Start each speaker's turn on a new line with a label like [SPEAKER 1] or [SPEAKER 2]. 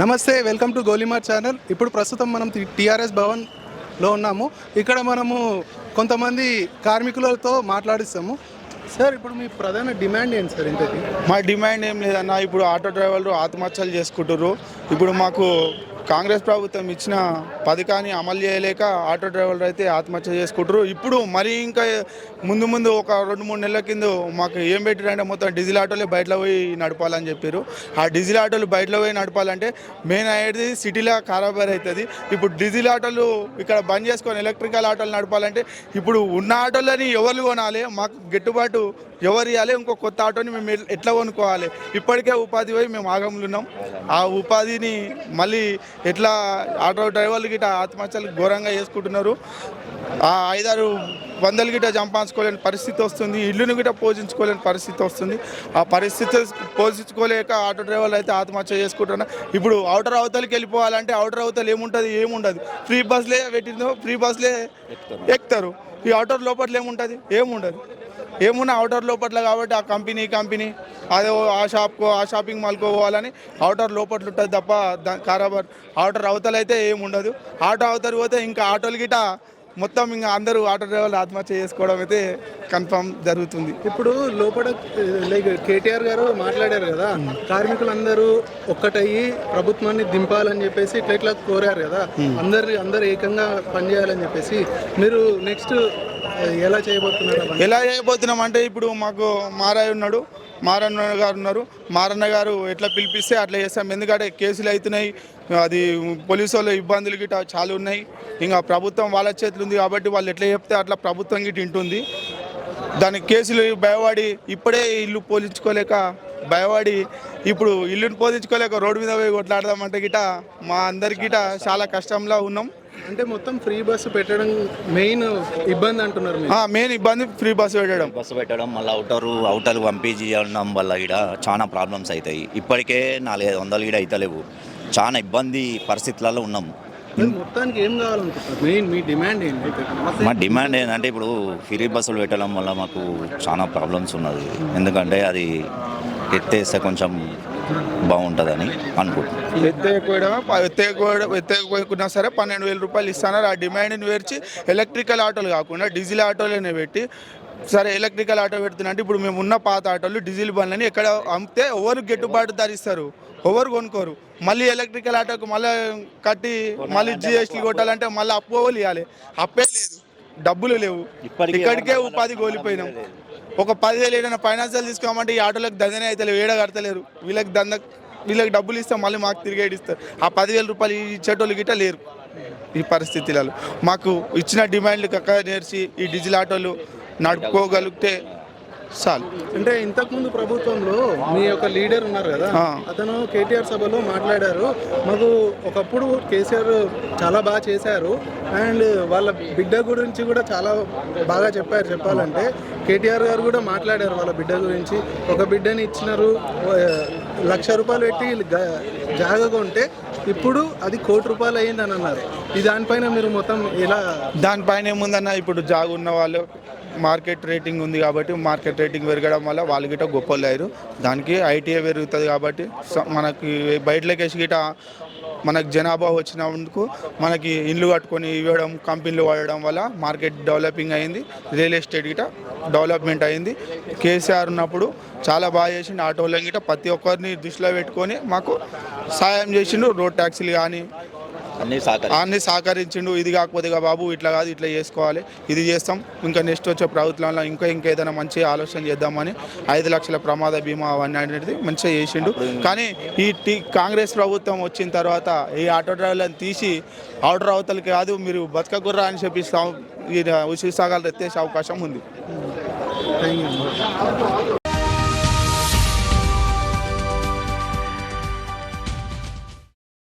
[SPEAKER 1] నమస్తే welcome to Golimaar channel. ఇప్పుడు ప్రస్తుతం మనం టీఆర్ఎస్ భవన్లో ఉన్నాము. ఇక్కడ మనము కొంతమంది కార్మికులతో మాట్లాడిస్తాము. సార్ ఇప్పుడు మీ ప్రధాన డిమాండ్ ఏంటి సార్ ఇంతకి?
[SPEAKER 2] మా డిమాండ్ ఏం లేదన్న ఇప్పుడు ఆటో డ్రైవర్లు ఆత్మహత్యలు చేసుకుంటారు ఇప్పుడు మాకు కాంగ్రెస్ ప్రభుత్వం ఇచ్చిన పథకాన్ని అమలు చేయలేక ఆటో డ్రైవర్లు అయితే ఆత్మహత్య చేసుకుంటారు ఇప్పుడు మరి ఇంకా ముందు ముందు ఒక రెండు మూడు నెలల కింద మాకు ఏం పెట్టారంటే మొత్తం డీజిల్ ఆటోలే బయటలో పోయి నడపాలని చెప్పారు ఆ డీజిల్ ఆటోలు బయటలో పోయి నడపాలంటే మెయిన్ అయ్యేది సిటీలో ఖరాబర్ అవుతుంది. ఇప్పుడు డీజిల్ ఆటోలు ఇక్కడ బంద్ చేసుకొని ఎలక్ట్రికల్ ఆటోలు నడపాలంటే ఇప్పుడు ఉన్న ఆటోలని ఎవరు కొనాలి? మాకు గిట్టుబాటు ఎవరు ఇవ్వాలి ఇంకో కొత్త ఆటోని మేము ఎట్లా కొనుక్కోవాలి? ఇప్పటికే ఉపాధి పోయి మేము ఆగంలో ఉన్నాం. ఆ ఉపాధిని మళ్ళీ ఎట్లా ఆటో డ్రైవర్లు గిట్ట ఆత్మహత్యలు ఘోరంగా చేసుకుంటున్నారు? ఆ ఐదారు వందలు గిట్ట సంపాదించుకోలేని పరిస్థితి వస్తుంది. ఇల్లును గిట్ట పోషించుకోలేని పరిస్థితి వస్తుంది. ఆ పరిస్థితి పోషించుకోలేక ఆటో డ్రైవర్లు అయితే ఆత్మహత్య చేసుకుంటున్నారు. ఇప్పుడు అవుటర్ అవతలకి వెళ్ళిపోవాలంటే అవుటర్ అవతలు ఏముంటుంది? ఏముండదు. ఫ్రీ బస్లే పెట్టిందో ఫ్రీ బస్లే ఎక్కుతారు. ఈ అవుటర్ లోపల ఏముంటుంది? ఏముండదు. ఏమున్నా అవుటర్ లోపట్ల కాబట్టి ఆ కంపెనీ కంపెనీ అదే ఆ షాప్కో ఆ షాపింగ్ మాల్కో పోవాలని అవుటర్ లోపట్ల ఉంటుంది తప్ప కారాబార్ అవుటర్ అవతల అయితే ఏముండదు ఆటో అవతల పోతే ఇంకా ఆటోలు గిట మొత్తం ఇంకా అందరూ ఆటో డ్రైవర్లు ఆత్మహత్య చేసుకోవడం అయితే కన్ఫర్మ్ జరుగుతుంది.
[SPEAKER 1] ఇప్పుడు లోపల లైక్ కేటీఆర్ గారు మాట్లాడారు కదా కార్మికులందరూ ఒక్కటయ్యి ప్రభుత్వాన్ని దింపాలని చెప్పేసి ఇట్లా ఇట్లా కోరారు కదా అందరు అందరు ఏకంగా పనిచేయాలని చెప్పేసి మీరు నెక్స్ట్ ఎలా చేయబోతున్నారు
[SPEAKER 2] ఎలా చేయబోతున్నాం అంటే ఇప్పుడు మాకు మారాయి ఉన్నాడు మారన్న గారు ఉన్నారు. మారన్న గారు ఎట్లా పిలిపిస్తే అట్లా చేస్తాం. ఎందుకంటే కేసులు అవుతున్నాయి అది పోలీసు వాళ్ళ ఇబ్బందులు గిట్ట చాలా ఉన్నాయి. ఇంకా ప్రభుత్వం వాళ్ళ చేతులు ఉంది కాబట్టి వాళ్ళు ఎట్లా చెప్తే అట్లా ప్రభుత్వం గిట్ట ఉంటుంది దానికి కేసులు భయపడి ఇప్పుడే ఇల్లు పోలించుకోలేక భయపడి ఇప్పుడు ఇల్లుని పోలించుకోలేక రోడ్డు మీద పోయి కొట్లాడదామంటే గిట మా అందరి చాలా కష్టంలో ఉన్నాం.
[SPEAKER 1] అంటే మొత్తం ఫ్రీ బస్సు పెట్టడం మెయిన్ ఇబ్బంది అంటున్నారు
[SPEAKER 2] మెయిన్ ఇబ్బంది ఫ్రీ బస్సు పెట్టడం.
[SPEAKER 3] బస్సు పెట్టడం మళ్ళీ అవుటరు అవుటర్ పంపించడం వల్ల ఇక్కడ చాలా ప్రాబ్లమ్స్ అవుతాయి ఇప్పటికే నాలుగైదు వందలు కూడా అవుతలేవు చాలా ఇబ్బంది పరిస్థితులలో ఉన్నాం.
[SPEAKER 1] మరి మొత్తానికి ఏం కావాలనుకుంటున్నారు? మెయిన్ మీ డిమాండ్ ఏంటి?
[SPEAKER 3] మా డిమాండ్ ఏంటంటే ఇప్పుడు ఫ్రీ బస్సులు పెట్టడం వల్ల మాకు చాలా ప్రాబ్లమ్స్ ఉన్నది. ఎందుకంటే అది ఎత్తేస్తే కొంచెం బాగుంటుందని అనుకుంటున్నాం
[SPEAKER 2] ఎత్తేయకపోయినా సరే పన్నెండు వేల రూపాయలు ఇస్తున్నారు ఆ డిమాండ్ని వేర్చి ఎలక్ట్రికల్ ఆటోలు కాకుండా డీజిల్ ఆటోలనే పెట్టి సరే ఎలక్ట్రికల్ ఆటో పెడుతున్నా అంటే ఇప్పుడు మేము ఉన్న పాత ఆటోలు డీజిల్ బండ్లని ఎక్కడ అమ్మితే ఎవరు గిట్టుబాటు ధరిస్తారు ఎవరు కొనుక్కోరు? మళ్ళీ ఎలక్ట్రికల్ ఆటోకి మళ్ళీ కట్టి మళ్ళీ జిఎస్టీ కొట్టాలంటే మళ్ళీ అప్పు ఇవ్వాలి? అప్పే లేదు. డబ్బులు లేవు.
[SPEAKER 3] ఇప్పటికీ
[SPEAKER 2] ఇక్కడికే ఉపాధి కోల్పోయినాం. ఒక పదివేలు ఏదైనా ఫైనాన్షియల్ తీసుకోమంటే ఈ ఆటోలకు దందనే అయితే ఏడ కడతలేరు. వీళ్ళకి దంద వీళ్ళకి డబ్బులు ఇస్తాం మళ్ళీ మాకు తిరిగి ఇస్తారు. ఆ పదివేల రూపాయలు ఇచ్చేటోళ్ళు గిట్ట లేరు ఈ పరిస్థితులలో. మాకు ఇచ్చిన డిమాండ్లు కక్క నేర్చి ఈ డీజిల్ ఆటోలు నడుపుకోగలిగితే చాలు.
[SPEAKER 1] అంటే ఇంతకుముందు ప్రభుత్వంలో మీ యొక్క లీడర్ ఉన్నారు కదా. అతను కేటీఆర్ సభలో మాట్లాడారు. మాకు ఒకప్పుడు కేసీఆర్ చాలా బాగా చేశారు. అండ్ వాళ్ళ బిడ్డ గురించి కూడా చాలా బాగా చెప్పారు. చెప్పాలంటే కేటీఆర్ గారు కూడా మాట్లాడారు వాళ్ళ బిడ్డ గురించి. ఒక బిడ్డని ఇచ్చినారు లక్ష రూపాయలు పెట్టి గ- జాగా కొంటే ఇప్పుడు అది కోటి రూపాయలు అయ్యింది అని అన్నారు. ఈ దానిపైన మీరు మొత్తం ఎలా
[SPEAKER 2] దానిపైన ఏముందన్న ఇప్పుడు జాగు ఉన్న వాళ్ళు మార్కెట్ రేటింగ్ ఉంది కాబట్టి మార్కెట్ రేటింగ్ పెరగడం వల్ల వాళ్ళు గిట్ట గొప్పలు అయ్యారు. దానికి ఐటీఏ పెరుగుతుంది కాబట్టి మనకి బయట వేసి గిట మనకు జనాభా వచ్చినందుకు మనకి ఇండ్లు కట్టుకొని ఇవ్వడం కంపెనీలు వాడడం వల్ల మార్కెట్ డెవలపింగ్ అయింది. రియల్ ఎస్టేట్ గిట డెవలప్మెంట్ అయింది. కేసీఆర్ ఉన్నప్పుడు చాలా బాగా చేసిండు. ఆటోలో గిట ప్రతి ఒక్కరిని దృష్టిలో పెట్టుకొని మాకు సాయం చేసిండు. రోడ్ ట్యాక్సీలు కానీ
[SPEAKER 3] అన్ని సహకరి
[SPEAKER 2] అన్ని సహకరించిండు. ఇది కాకపోతే బాబు ఇట్లా కాదు ఇట్లా చేసుకోవాలి. ఇది చేస్తాం. ఇంకా నెక్స్ట్ వచ్చే ప్రభుత్వంలో ఇంకా ఇంకా ఏదైనా మంచి ఆలోచన చేద్దామని ఐదు లక్షల ప్రమాద బీమా అవన్నీ అనేది మంచిగా చేసిండు. కానీ ఈ టీ కాంగ్రెస్ ప్రభుత్వం వచ్చిన తర్వాత ఈ ఆటో డ్రైవర్లను తీసి ఆర్డర్ అవతలకి కాదు మీరు బతకగుర్రా అని చెప్పి ఉచిత సాగాలు ఎత్తేసే అవకాశం ఉంది.
[SPEAKER 1] Thank you